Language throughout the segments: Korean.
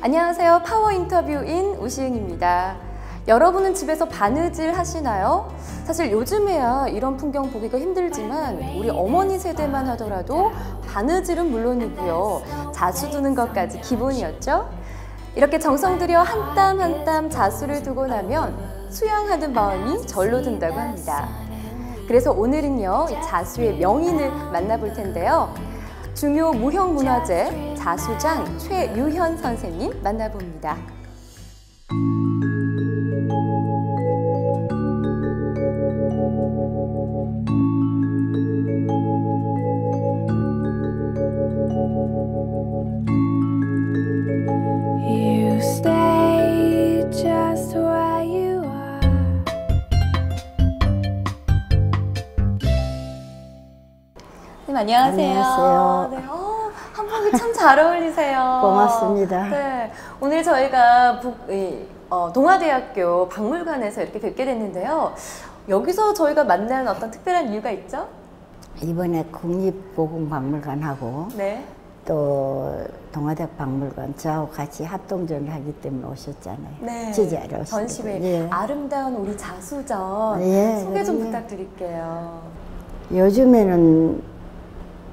안녕하세요. 파워 인터뷰인 우시은입니다. 여러분은 집에서 바느질 하시나요? 사실 요즘에야 이런 풍경 보기가 힘들지만 우리 어머니 세대만 하더라도 바느질은 물론이고요. 자수 두는 것까지 기본이었죠? 이렇게 정성 들여 한 땀 한 땀 자수를 두고 나면 수양하는 마음이 절로 든다고 합니다. 그래서 오늘은요, 이 자수의 명인을 만나볼 텐데요. 중요 무형문화재 자수장 최유현 선생님 만나봅니다. 안녕하세요. 안녕하세요. 네, 어, 한복이 참 잘 어울리세요. 고맙습니다. 네, 오늘 저희가 북, 이, 어, 동아대학교 박물관에서 이렇게 뵙게 됐는데요. 여기서 저희가 만난 어떤 특별한 이유가 있죠? 이번에 국립고궁박물관하고 네. 또 동아대학 박물관 저하고 같이 합동전을 하기 때문에 오셨잖아요. 네. 오셨 전시회 예. 아름다운 우리 자수전 예, 소개 좀 그럼요. 부탁드릴게요. 요즘에는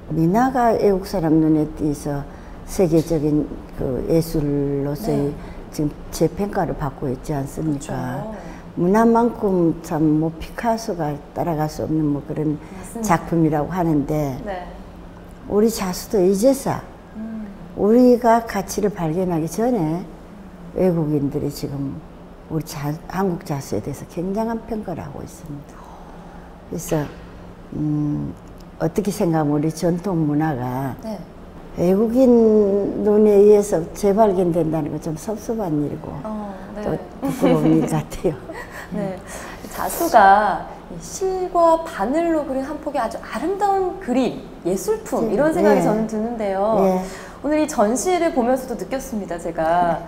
미나가 외국 사람 눈에 띄서 세계적인 그 예술로서의 네. 지금 재평가를 받고 있지 않습니까? 그렇죠. 문화만큼 참 뭐 피카소가 따라갈 수 없는 뭐 그런 맞습니다. 작품이라고 하는데 네. 우리 자수도 이제서 음, 우리가 가치를 발견하기 전에 외국인들이 지금 우리 자- 한국 자수에 대해서 굉장한 평가를 하고 있습니다. 그래서 음, 어떻게 생각하면 우리 전통 문화가 네. 외국인 눈에 의해서 재발견된다는 건좀 섭섭한 일이고 어, 네. 또 부끄러운 일 같아요. 네. 자수가 이 실과 바늘로 그린 한 폭의 아주 아름다운 그림, 예술품 네. 이런 생각이 네. 저는 드는데요. 네. 오늘 이 전시를 보면서도 느꼈습니다, 제가.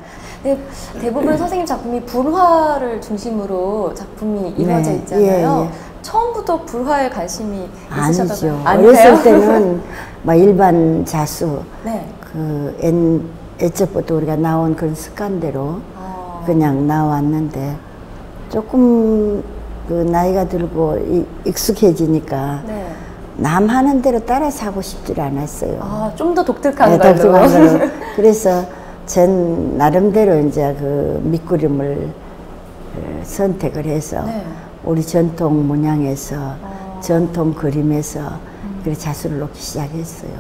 네, 대부분 선생님 작품이 불화를 중심으로 작품이 이루어져 네. 있잖아요. 처음부터 불화에 관심이 아니죠. 있으셨다고요? 어렸을 때는 막 일반 자수 네. 그 옛, 옛적부터 우리가 나온 그런 습관대로 아, 그냥 나왔는데 조금 그 나이가 들고 이- 익숙해지니까 네. 남 하는 대로 따라서 하고 싶질 않았어요. 아, 좀 더 독특한 네, 걸로. 독특한 걸로. 그래서 전 나름대로 이제 그 밑그림을 어, 선택을 해서 네. 우리 전통 문양에서 아. 전통 그림에서 그래 자수를 놓기 시작했어요.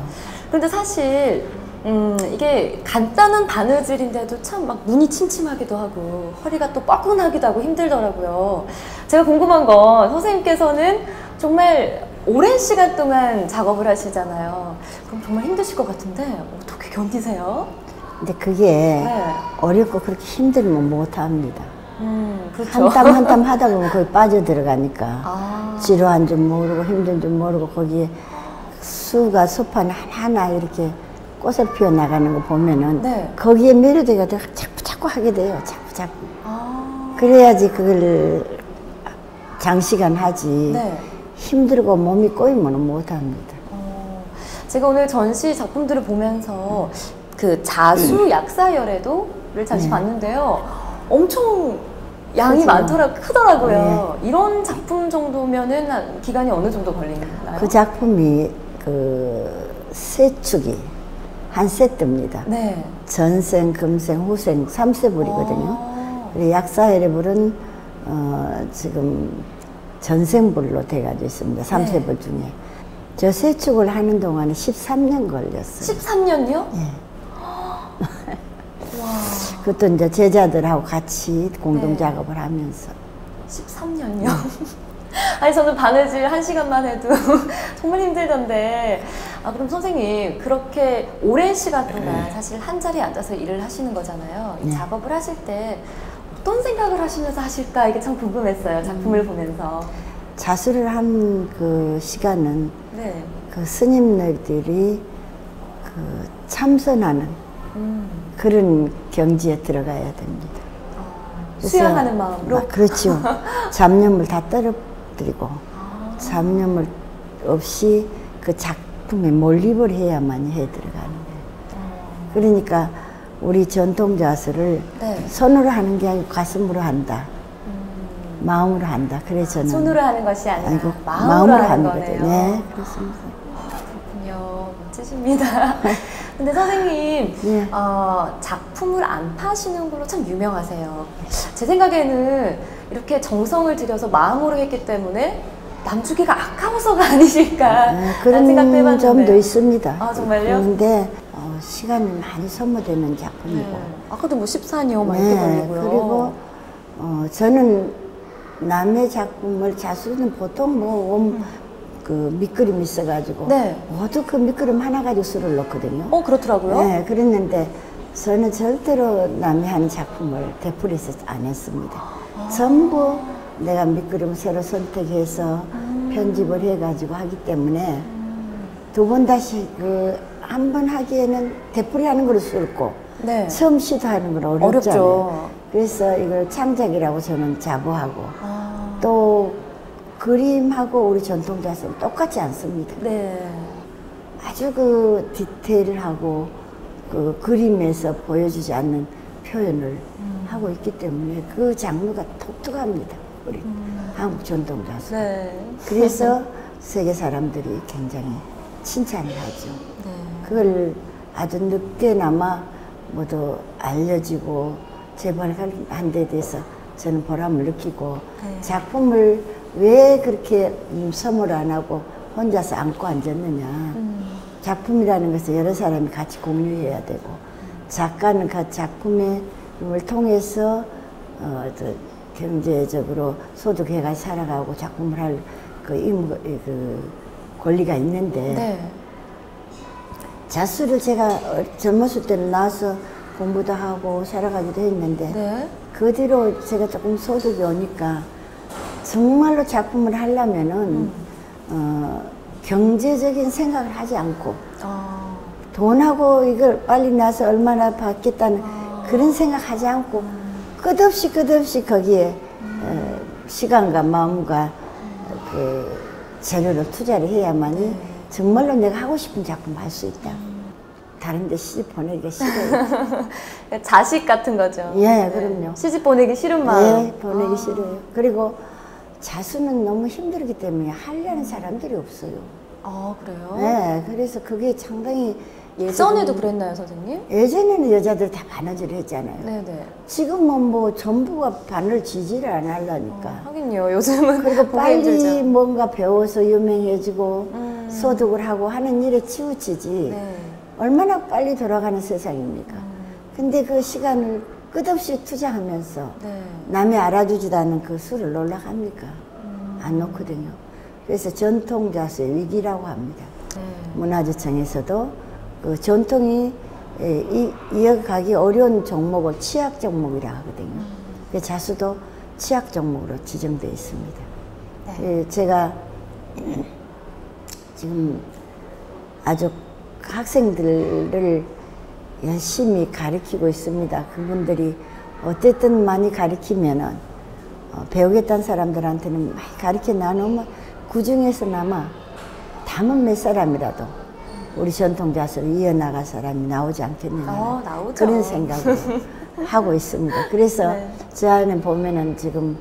근데 사실 음, 이게 간단한 바느질인데도 참 막 눈이 침침하기도 하고 허리가 또 뻐근하기도 하고 힘들더라고요. 제가 궁금한 건 선생님께서는 정말 오랜 시간 동안 작업을 하시잖아요. 그럼 정말 힘드실 것 같은데 어떻게 견디세요? 근데 그게 네. 어렵고 그렇게 힘들면 못합니다. 음, 그렇죠. 한땀 한 땀 하다 보면 거기 빠져 들어가니까 아, 지루한 줄 모르고 힘든 줄 모르고 거기에 수가 소판 하나하나 이렇게 꽃을 피워 나가는 거 보면은 네. 거기에 매료돼가 자꾸 자꾸 하게 돼요. 자꾸 자꾸. 아, 그래야지 그걸 장시간 하지. 네. 힘들고 몸이 꼬이면 못합니다. 어, 제가 오늘 전시 작품들을 보면서 그 자수 약사열애도를 다시 네. 봤는데요. 엄청 양이 크죠. 많더라 크더라고요. 이런 작품 정도면은 한 기간이 어느 정도 걸리나요? 그 작품이 그 세 축이 한 세트입니다. 네. 전생, 금생, 후생 3세불이거든요. 아, 그리고 약사열애불은 어, 지금 전생불로 돼가지고 있습니다. 네. 삼세불 중에. 저 세 축을 하는 동안에 13년 걸렸어요. 13년요? 예. 와, 그것도 이제 제자들하고 같이 공동 네. 작업을 하면서. 13년요? 아니 저는 바느질 한 시간만 해도 정말 힘들던데 아 그럼 선생님 그렇게 오랜 시간 동안 사실 한 자리에 앉아서 일을 하시는 거잖아요 이 네. 작업을 하실 때 어떤 생각을 하시면서 하실까 이게 참 궁금했어요 작품을 보면서 자수를 한 그 시간은 네 그 스님들이 그 참선하는 음, 그런 경지에 들어가야 됩니다. 그래서 수양하는 마음으로 아, 그렇죠. 잡념을 다 떨어뜨리고 아, 잡념을 없이 그 작품에 몰입을 해야만 해 들어가는 거예요. 어, 그러니까 우리 전통 자수를 네. 손으로 하는 게 아니고 가슴으로 한다. 마음으로 한다. 그래서 저는 손으로 하는 것이 아니라 아니고 마음으로, 하는 거네요. 네, 그렇습니다. 그렇군요. 멋지십니다. 근데 선생님, 예. 어, 작품을 안 파시는 걸로 참 유명하세요. 제 생각에는 이렇게 정성을 들여서 마음으로 했기 때문에 남주기가 아까워서가 아니실까 네, 생각도 그런 해봤는데. 점도 있습니다. 아, 정말요? 그런데 어, 시간이 많이 소모되는 작품이고. 네. 아까도 뭐 14년 막 네, 이렇게 걸리고요. 그리고 어, 저는 남의 작품을 자수는 보통 뭐 원, 그 밑그림 있어가지고 네. 모두 그 밑그림 하나 가지고 수를 넣거든요. 어, 그렇더라고요. 네, 그랬는데 저는 절대로 남이 하는 작품을 되풀이해서 안 했습니다. 아. 전부 내가 밑그림을 새로 선택해서 음. 편집을 해가지고 하기 때문에 두번 다시 그 한 번 하기에는 되풀이하는 걸 수있고 네. 처음 시도하는 건 어렵잖아요. 어렵죠. 그래서 이걸 창작이라고 저는 자부하고 아, 또 그림하고 우리 전통 자수는 똑같지 않습니다. 네. 아주 그 디테일하고 그 그림에서 보여주지 않는 표현을 하고 있기 때문에 그 장르가 독특합니다. 우리 한국 전통 자수. 네. 그래서 세계 사람들이 굉장히 칭찬을 하죠. 네. 그걸 아주 늦게나마 모두 알려지고 재발한 데 대해서 저는 보람을 느끼고 네. 작품을 왜 그렇게 음, 선물 안 하고 혼자서 안고 앉았느냐. 음. 작품이라는 것은 여러 사람이 같이 공유해야 되고 작가는 그 작품을 통해서 어, 저 경제적으로 소득해가 살아가고 작품을 할그그 권리가 있는데 네. 자수를 제가 어- 젊었을 때는 나와서 공부도 하고 살아가기도 했는데 네. 그 뒤로 제가 조금 소득이 오니까 정말로 작품을 하려면은 음. 어, 경제적인 생각을 하지 않고 아, 돈하고 이걸 빨리 나서 얼마나 받겠다는 그런 생각 하지 않고 끝없이 끝없이 거기에 어, 시간과 마음과 그 재료를 투자를 해야만이 정말로 내가 하고 싶은 작품 할수 있다. 다른 데 시집 보내기가 싫어요. 자식 같은 거죠. 예, 그럼요. 시집 보내기 싫은 마음. 예, 보내기 싫어요. 그리고 자수는 너무 힘들기 때문에 하려는 사람들이 없어요. 아, 그래요? 예, 그래서 그게 상당히 예전에도 그랬나요, 선생님? 예전에는 여자들 다 바느질 했잖아요. 네네. 지금은 뭐 전부가 바늘 지지를 안 하려니까. 하긴요, 요즘은 그리고 빨리 힘들죠. 뭔가 배워서 유명해지고 음. 소득을 하고 하는 일에 치우치지. 네. 얼마나 빨리 돌아가는 세상입니까? 음. 근데 그 시간을 끝없이 투자하면서 네. 남이 알아주지도 않은 그 수를 놀라갑니까? 안 놓거든요. 그래서 전통 자수의 위기라고 합니다. 네. 문화재청에서도 그 전통이 에, 이, 이어가기 어려운 종목을 취약 종목이라 하거든요. 그 자수도 취약 종목으로 지정되어 있습니다. 네. 예, 제가 지금 아주 학생들을 열심히 가르치고 있습니다. 그분들이 어쨌든 많이 가르치면은 어, 배우겠다는 사람들한테는 많이 가르쳐 나누면 그 중에서나마 담은 몇 사람이라도 우리 전통 자수를 이어나갈 사람이 나오지 않겠느냐 어, 나오죠. 그런 생각을 하고 있습니다. 그래서 네. 저 안에 보면은 지금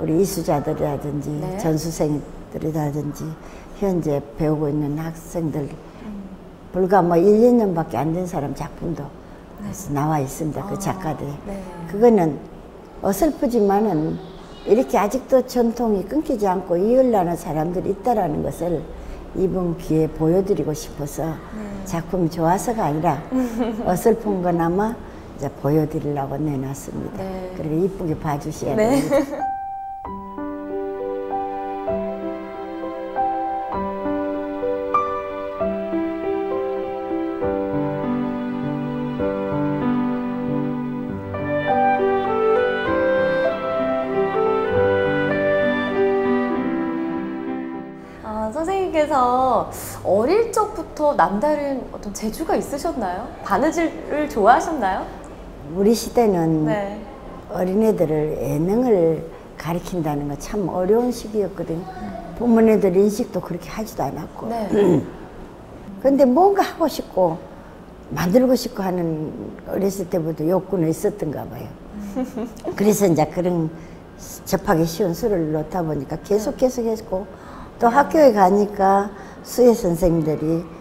우리 이수자들이라든지 네. 전수생들이라든지 현재 배우고 있는 학생들 불과 뭐 1, 2년밖에 안 된 사람 작품도 나와 있습니다. 그 작가들이. 네. 그거는 어설프지만은 이렇게 아직도 전통이 끊기지 않고 이을라는 사람들이 있다라는 것을 이번 기회에 보여드리고 싶어서 네. 작품이 좋아서가 아니라 어설픈 거나마 이제 보여드리려고 내놨습니다. 네. 그리고 이쁘게 봐주셔야 네. 됩니다. 적부터 남다른 어떤 재주가 있으셨나요? 바느질을 좋아하셨나요? 우리 시대는 네. 어린애들을 예능을 가르친다는 거참 어려운 시기였거든요. 부모님들 인식도 그렇게 하지도 않았고. 네. 근데 뭔가 하고 싶고 만들고 싶고 하는 어렸을 때부터 욕구는 있었던가 봐요. 그래서 이제 그런 접하기 쉬운 술을 놓다 보니까 계속 계속 했고 또 학교에 가니까 수혜 선생님들이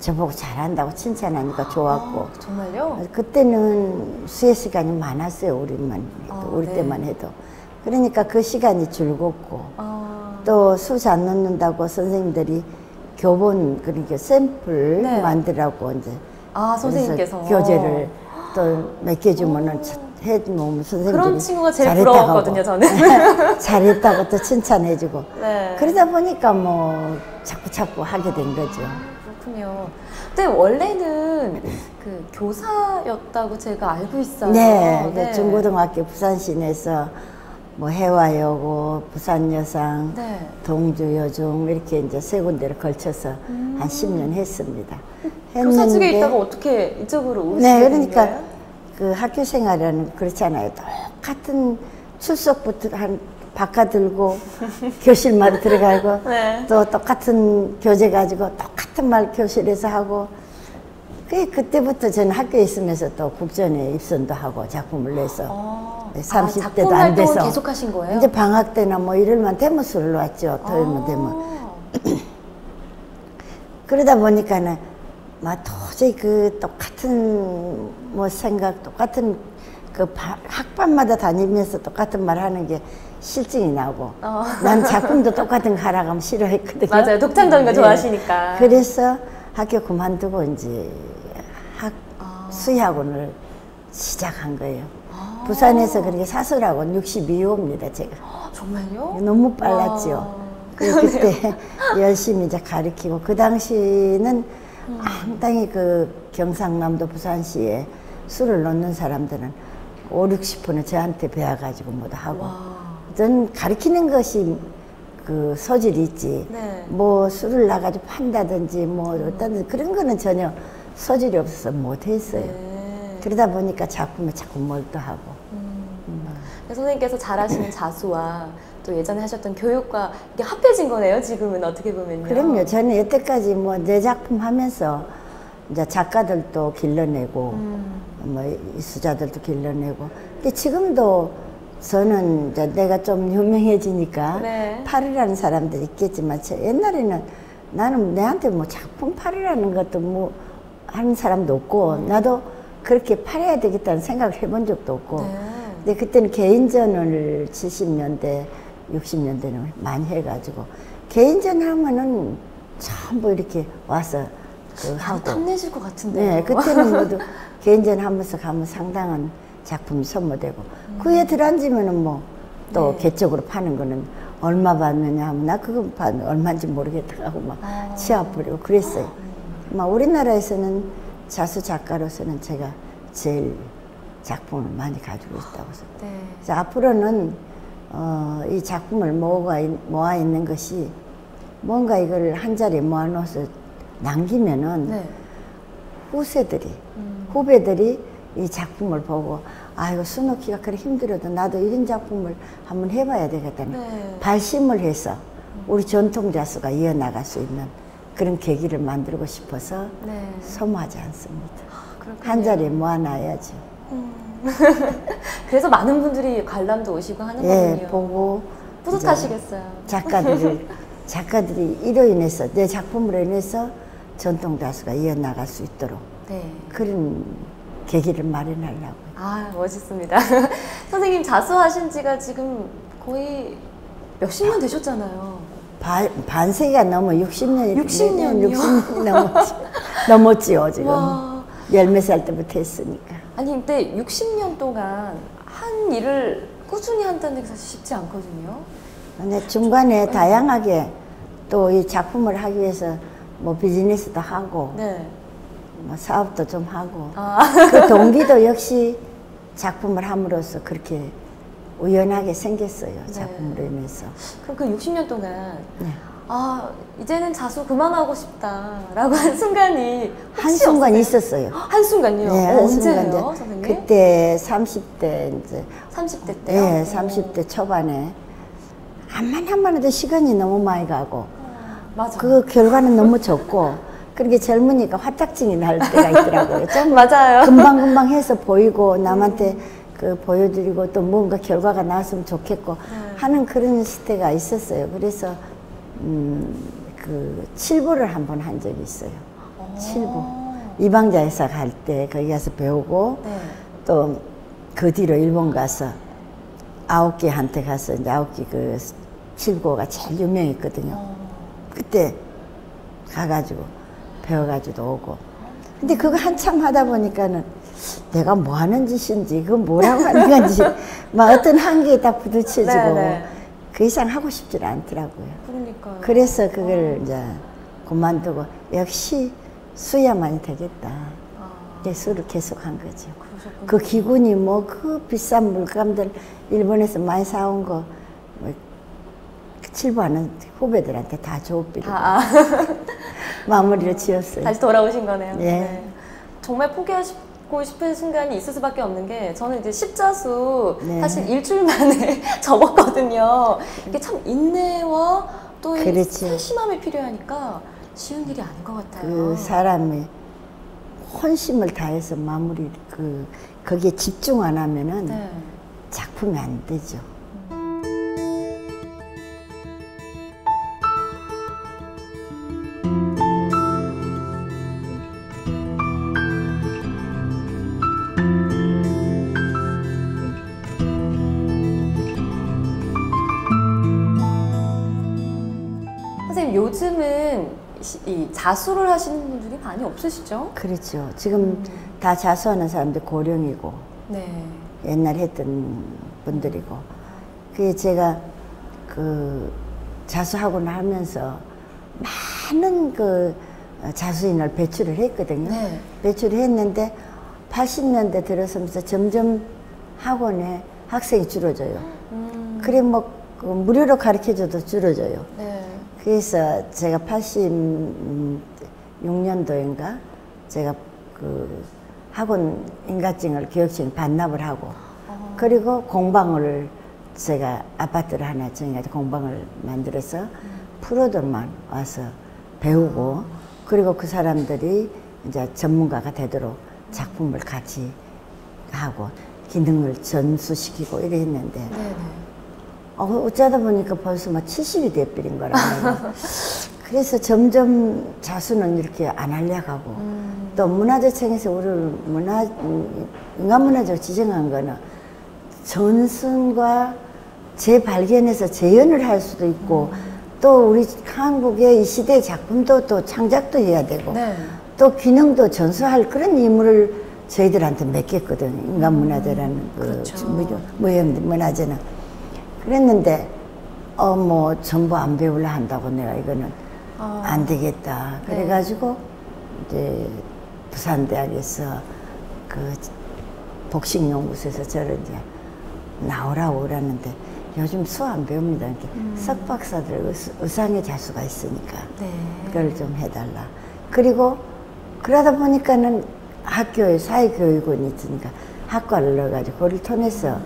저보고 잘한다고 칭찬하니까 좋았고 아, 정말요? 그때는 수혜 시간이 많았어요 우리만 해도 아, 우리 네. 때만 해도 그러니까 그 시간이 즐겁고 아, 또수 잘 넣는다고 선생님들이 교본 그러니까 샘플 네. 만들라고 이제 아 선생님께서 교재를 또 몇 개 주면은 해 놓으면 선생님들이 그런 친구가 제일 부러웠거든요. 저는. 잘했다고 또 칭찬해주고 네. 그러다 보니까 뭐 자꾸 자꾸 하게 된 거죠. 그렇군요. 근데 원래는 그 교사였다고 제가 알고 있어요. 네, 그 중고등학교 부산시내에서 뭐 해화여고, 부산여상, 네. 동주여중 이렇게 이제 세 군데를 걸쳐서 한 10년 했습니다. 음. 교사 측에 있다가 어떻게 이쪽으로 오시게 네, 된 그러니까 거예요? 그 학교 생활은 그렇잖아요. 똑같은 출석부터 한 바꿔들고 교실마다 들어가고 네. 또 똑같은 교재 가지고 똑같은 말 교실에서 하고 그 그때부터 저는 학교에 있으면서 또 국전에 입선도 하고 작품을 내서 아, 네, 아, 30대도 작품 안 돼서 계속 하신 거예요? 이제 방학 때나 뭐 일요일만 되면 술을 놨죠. 토요일만 아. 되면 그러다 보니까는 막 도저히 그 똑같은 뭐 생각 똑같은 그 바- 학반마다 다니면서 똑같은 말 하는 게 실증이 나고 어. 난 작품도 똑같은 거 하라고 하면 싫어했거든요. 맞아요. 독창적인 거 네. 좋아하시니까. 그래서 학교 그만두고 이제 학 아. 수의학원을 시작한 거예요. 부산에서 그렇게 사설학원 62호입니다, 제가. 아, 정말요? 너무 빨랐죠. 와. 그 그때 열심히 이제 가르치고 그 당시는 상당히 그 경상남도 부산시에 술을 놓는 사람들은 5, 60분은 저한테 배워가지고 뭐도 하고 와. 전 가르치는 것이 그 소질이 있지 네. 뭐 술을 나가지고 판다든지 뭐 어떤 그런 거는 전혀 소질이 없어서 못 했어요. 네. 그러다 보니까 작품에 자꾸 몰두하고 선생님께서 잘하시는 자수와 또 예전에 하셨던 교육과 이게 합해진 거네요. 지금은 어떻게 보면요. 그럼요. 저는 여태까지 뭐 내 작품 하면서 이제 작가들도 길러내고 음. 뭐 이수자들도 길러내고. 근데 지금도 저는 이제 내가 좀 유명해지니까 네. 팔으라는 사람들이 있겠지만 저 옛날에는 나는 내한테 뭐 작품 팔으라는 것도 뭐 하는 사람도 없고 음. 나도 그렇게 팔아야 되겠다는 생각을 해본 적도 없고 네. 근데 그때는 개인전을 70년대, 60년대는 많이 해가지고 개인전 하면은 전부 이렇게 와서 그 하고 탐내실 것 같은데요. 네 그때는 모두 개인전 하면서 가면 상당한 작품이 소모되고 그 후에 들어앉으면은 뭐또 네. 개적으로 파는 거는 얼마 받느냐 하면 나 그거 받 얼마인지 모르겠다 하고 막 아. 치아 부리고 그랬어요. 막 우리나라에서는 자수 작가로서는 제가 제일 작품을 많이 가지고 있다고 생각해요. 네. 그래서 앞으로는 어, 이 작품을 모아, 있- 모아 있는 것이 뭔가 이걸 한 자리에 모아놓아서 남기면은 네. 후세들이 음. 후배들이 이 작품을 보고 아 이거 수놓기가 그래 힘들어도 나도 이런 작품을 한번 해봐야 되겠다는 네. 발심을 해서 우리 전통 자수가 이어나갈 수 있는 그런 계기를 만들고 싶어서 네. 소모하지 않습니다. 그렇군요. 한 자리에 모아놔야죠. 그래서 많은 분들이 관람도 오시고 하는 예, 거군요. 보고 뿌듯하시겠어요. 작가들이 작가들이 이로 인해서 내 작품으로 인해서 전통 다수가 이어나갈 수 있도록 네. 그런 계기를 마련하려고. 아 멋있습니다. 선생님 자수하신 지가 지금 거의 몇십 년 되셨잖아요. 반, 반세기가 넘어 60년이 60 년이요? 60년 넘었지, 넘었지요 지금 와. 열몇 살 때부터 했으니까 아니 근데 60년 동안 한 일을 꾸준히 한다는 게 사실 쉽지 않거든요. 근데 중간에 다양하게 또 이 작품을 하기 위해서 뭐 비즈니스도 하고 네. 뭐 사업도 좀 하고 아, 그 동기도 역시 작품을 함으로써 그렇게 우연하게 생겼어요 네. 작품으로 인해서 그럼 그 60년 동안 네. 아 이제는 자수 그만하고 싶다라고 한 순간이 한 순간? 있었어요. 한 순간요? 네, 어, 한 순간 언제예요, 이제 선생님? 그때 30대 이제 30대 때요? 네, 어. 30대 초반에 한만 한만 해도 시간이 너무 많이 가고 맞아. 그 결과는 너무 적고 그렇게 젊으니까 화딱증이 날 때가 있더라고요. 좀 맞아요. 금방금방 해서 보이고 남한테 그 보여드리고 또 뭔가 결과가 나왔으면 좋겠고 하는 그런 시대가 있었어요. 그래서 음, 그 칠보를 한 번 한 적이 있어요. 칠보. 이방자 회사 갈 때 거기 가서 배우고 네. 또그 뒤로 일본 가서 아홉기한테 가서 이제 아홉기 그 칠보가 제일 유명했거든요. 그때 가가지고 배워가지고 오고. 근데 그거 한참 하다 보니까는 내가 뭐 하는 짓인지, 그건 뭐라고 하는 건지, 막 어떤 한계에 딱 부딪혀지고, 네, 네. 그 이상 하고 싶지 않더라고요. 그러니까요. 그래서 그걸 이제 그만두고, 역시 수야만이 되겠다. 이제 수를 계속 한 거죠. 그러셨군요. 그 기군이 뭐 그 비싼 물감들 일본에서 많이 사온 거, 뭐, 칠부하는 후배들한테 다 아, 아. 마무리를 지었어요. 다시 돌아오신 거네요. 네. 정말 포기하고 싶은 순간이 있을 수밖에 없는 게 저는 이제 십자수 네. 사실 일주일 만에 접었거든요. 이게 참 인내와 또이 그렇죠. 세심함이 필요하니까 쉬운 일이 아닌 것 같아요. 그 사람이 혼심을 다해서 마무리 그 거기에 집중 안 하면은 네. 작품이 안 되죠. 선생님 요즘은 시- 이 자수를 하시는 분들이 많이 없으시죠? 그렇죠. 지금 다 자수하는 사람들 고령이고 네. 옛날 했던 분들이고 그게 제가 그 자수하고 나면서 많은 그 자수인을 배출을 했거든요. 네. 배출을 했는데 80년대 들어서면서 점점 학원에 학생이 줄어져요. 음, 그래 뭐그 무료로 가르쳐줘도 줄어져요. 네. 그래서 제가 86년도인가 제가 그 학원 인가증을 교육증 반납을 하고 그리고 공방을 제가 아파트를 하나 정해가지고 공방을 만들어서 프로들만 와서 배우고 그리고 그 사람들이 이제 전문가가 되도록 작품을 같이 하고 기능을 전수시키고 이래 했는데 네네. 어, 어쩌다 보니까 벌써 막 70이 돼버린 거라고요. 그래서 점점 자수는 이렇게 안 하려고 음. 또 문화재청에서 우리를 문화, 음, 인간문화재로 지정한 거는 전승과 재발견해서 재현을 할 수도 있고 또 우리 한국의 이 시대 작품도 또 창작도 해야 되고 네. 또 기능도 전수할 그런 임무를 저희들한테 맡겼거든 인간문화재라는 그 그렇죠. 무- 무형 문화재는 그랬는데 어 뭐 전부 안 배우려 한다고 내가 이거는 아. 안 되겠다 네. 그래가지고 이제 부산대학에서 그 복식연구소에서 저를 이제 나오라고 그러는데 요즘 수 안 배웁니다 이렇게 석박사들 의- 의상의 자수가 있으니까 네. 그걸 좀 해달라. 그리고 그러다 보니까는 학교에 사회교육원이 있으니까 학과를 넣어가지고 그걸 통해서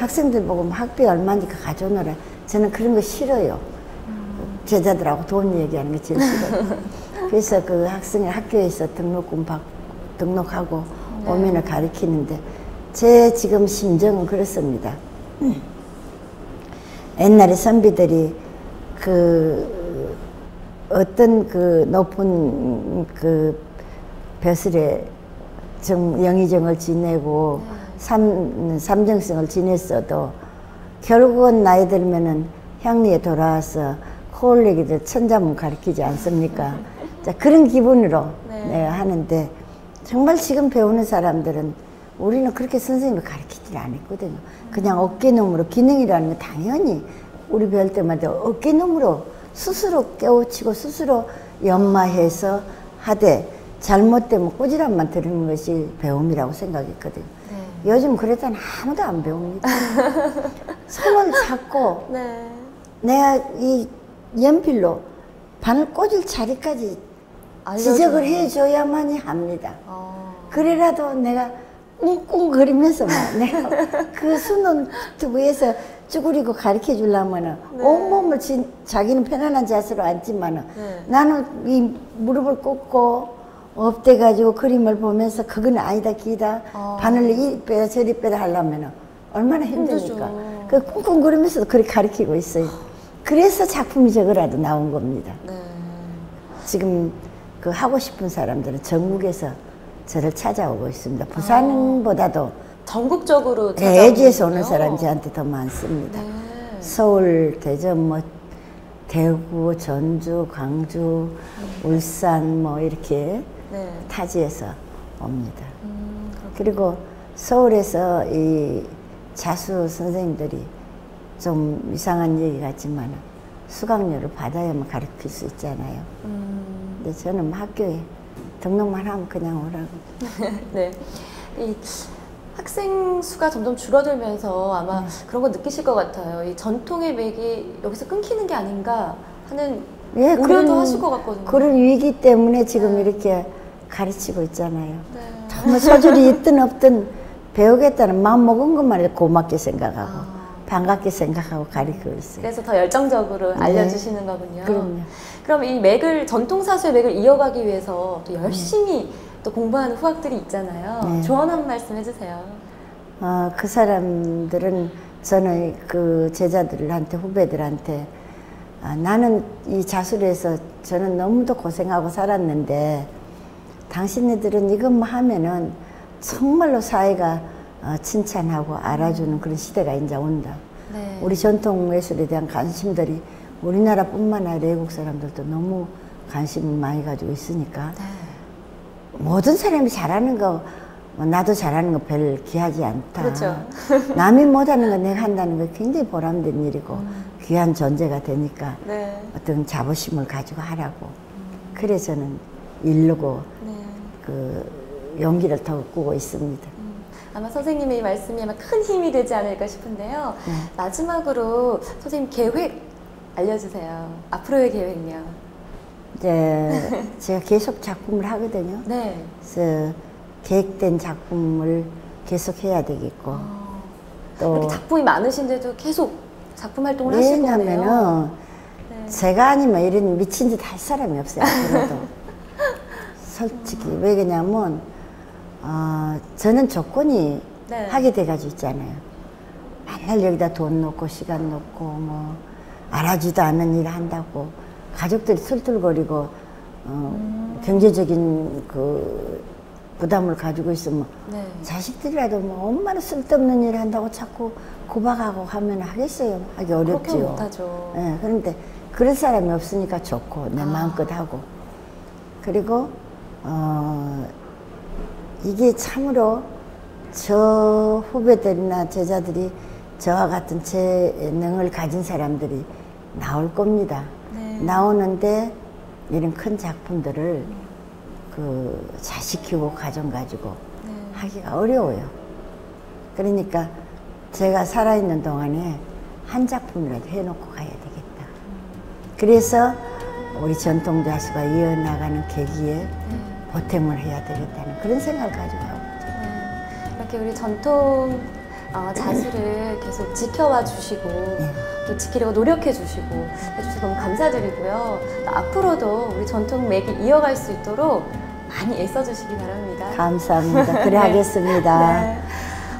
학생들 보고 뭐 학비 얼마니까 가져오느라 저는 그런 거 싫어요. 제자들하고 돈 얘기하는 게 제일 싫어요. 그래서 그 학생이 학교에서 등록금 받 등록하고 오면을 가르치는데 제 지금 심정은 그렇습니다. 옛날에 선비들이 그 어떤 그 높은 그 벼슬에 정, 영의정을 지내고 삼, 삼정성을 지냈어도 결국은 나이 들면은 향리에 돌아와서 코올레기들 천자문 가르치지 않습니까? 자, 그런 기분으로 네. 내가 하는데 정말 지금 배우는 사람들은 우리는 그렇게 선생님을 가르치질 않았거든요. 그냥 어깨너머로 기능이라는 건 당연히 우리 배울 때마다 어깨너머로 스스로 깨우치고 스스로 연마해서 하되 잘못되면 꾸지람만 들은 것이 배움이라고 생각했거든요. 네. 요즘 그랬더니 아무도 안 배웁니다. 손을 잡고 네. 내가 이 연필로 바늘 꽂을 자리까지 알려줘요. 지적을 해줘야만이 합니다. 어. 그래라도 내가 꿍꿍거리면서 막 내가 그 수능 투부에서 쭈그리고 가르쳐 주려면은 네. 온몸을 진, 자기는 편안한 자세로 앉지만은 네. 나는 이 무릎을 꿇고 엎대 가지고 그림을 보면서 그건 아니다 기다 아. 바늘을 이 빼라 저리 빼라 하려면은 얼마나 힘드니까 힘들죠. 그 꿍꿍거리면서도 그렇게 가르치고 있어요. 그래서 작품이 저거라도 나온 겁니다. 네. 지금 그 하고 싶은 사람들은 전국에서 저를 찾아오고 있습니다. 부산보다도 전국적으로 대지에서 오는 찾아오는군요. 사람이 저한테 더 많습니다. 네. 서울, 대전, 뭐 대구, 전주, 광주, 울산 뭐 이렇게 네. 타지에서 옵니다. 음, 그리고 서울에서 이 자수 선생님들이 좀 이상한 얘기 같지만 수강료를 받아야만 가르칠 수 있잖아요. 음, 근데 저는 뭐 학교에 등록만 하면 그냥 오라고. 네. 이 학생 수가 점점 줄어들면서 아마 네. 그런 거 느끼실 것 같아요. 이 전통의 맥이 여기서 끊기는 게 아닌가 하는 예, 우려도 그런- 하실 것 같거든요. 그런 위기 때문에 지금 이렇게 가르치고 있잖아요. 네. 정말 소질이 있든 없든 배우겠다는 마음 먹은 것만 해도 고맙게 생각하고 아. 반갑게 생각하고 가르치고 있어요. 그래서 더 열정적으로 네. 알려주시는 거군요. 그럼요. 그럼 이 맥을 전통 사수의 맥을 이어가기 위해서 또 네. 열심히 또 공부하는 후학들이 있잖아요. 네. 조언 한 말씀 해주세요. 어, 그 사람들은 저는 그 제자들한테 후배들한테 아, 나는 이 자수에서 저는 너무도 고생하고 살았는데 당신네들은 이것만 하면은 정말로 사회가 어, 칭찬하고 알아주는 그런 시대가 이제 온다. 네. 우리 전통 예술에 대한 관심들이 우리나라뿐만 아니라 외국 사람들도 너무 관심을 많이 가지고 있으니까 네. 모든 사람이 잘하는 거, 뭐 나도 잘하는 거 별 귀하지 않다. 그렇죠. 남이 못하는 거 내가 한다는 거 굉장히 보람된 일이고 귀한 존재가 되니까 네. 어떤 자부심을 가지고 하라고. 그래서 저는 일르고 네. 그 용기를 더 꾸고 있습니다. 음, 아마 선생님의 이 말씀이 아마 큰 힘이 되지 않을까 싶은데요. 네. 마지막으로 선생님 계획 알려주세요. 앞으로의 계획은요? 이제 제가 계속 작품을 하거든요. 네. 그래서 계획된 작품을 계속 해야 되겠고 어, 또 이렇게 작품이 많으신데도 계속 작품 활동을 하실 거네요. 왜냐면은 네. 제가 아니면 이런 미친 짓 할 사람이 없어요. 솔직히 왜 그러냐면 어, 저는 조건이 네. 하게 돼가지고 있잖아요. 맨날 여기다 돈 넣고 시간 넣고 뭐 알아주도 않는 일 한다고 가족들이 술툴거리고 어, 음. 경제적인 그 부담을 가지고 있으면 네. 자식들이라도 뭐 엄마는 쓸데없는 일 한다고 자꾸 구박하고 하면 하겠어요. 하기 어렵지요. 못하죠. 예, 그런데 그런 사람이 없으니까 좋고 내 아. 마음껏 하고 그리고 어 이게 참으로 저 후배들이나 제자들이 저와 같은 재능을 가진 사람들이 나올 겁니다. 네. 나오는데 이런 큰 작품들을 그 자식 키우고 가정 가지고 네. 하기가 어려워요. 그러니까 제가 살아있는 동안에 한 작품이라도 해놓고 가야 되겠다. 그래서 우리 전통 자수가 이어나가는 계기에 네. 보탬을 해야 되겠다는 그런 생각을 가지고 하고 있죠. 네. 이렇게 우리 전통 어, 자수를 계속 지켜와 주시고 네. 또 지키려고 노력해 주시고 해주셔서 너무 감사드리고요. 또 앞으로도 우리 전통 맥이 이어갈 수 있도록 많이 애써 주시기 바랍니다. 감사합니다. 그래 하겠습니다. 네.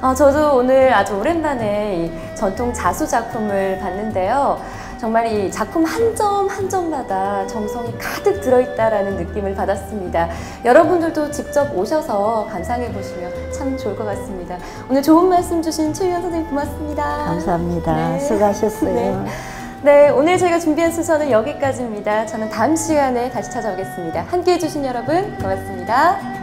어, 저도 오늘 아주 오랜만에 이 전통 자수 작품을 봤는데요. 정말 이 작품 한 점 한 점마다 정성이 가득 들어있다라는 느낌을 받았습니다. 여러분들도 직접 오셔서 감상해 보시면 참 좋을 것 같습니다. 오늘 좋은 말씀 주신 최유연 선생님 고맙습니다. 감사합니다. 네. 수고하셨어요. 네. 네, 오늘 저희가 준비한 순서는 여기까지입니다. 저는 다음 시간에 다시 찾아오겠습니다. 함께 해주신 여러분 고맙습니다.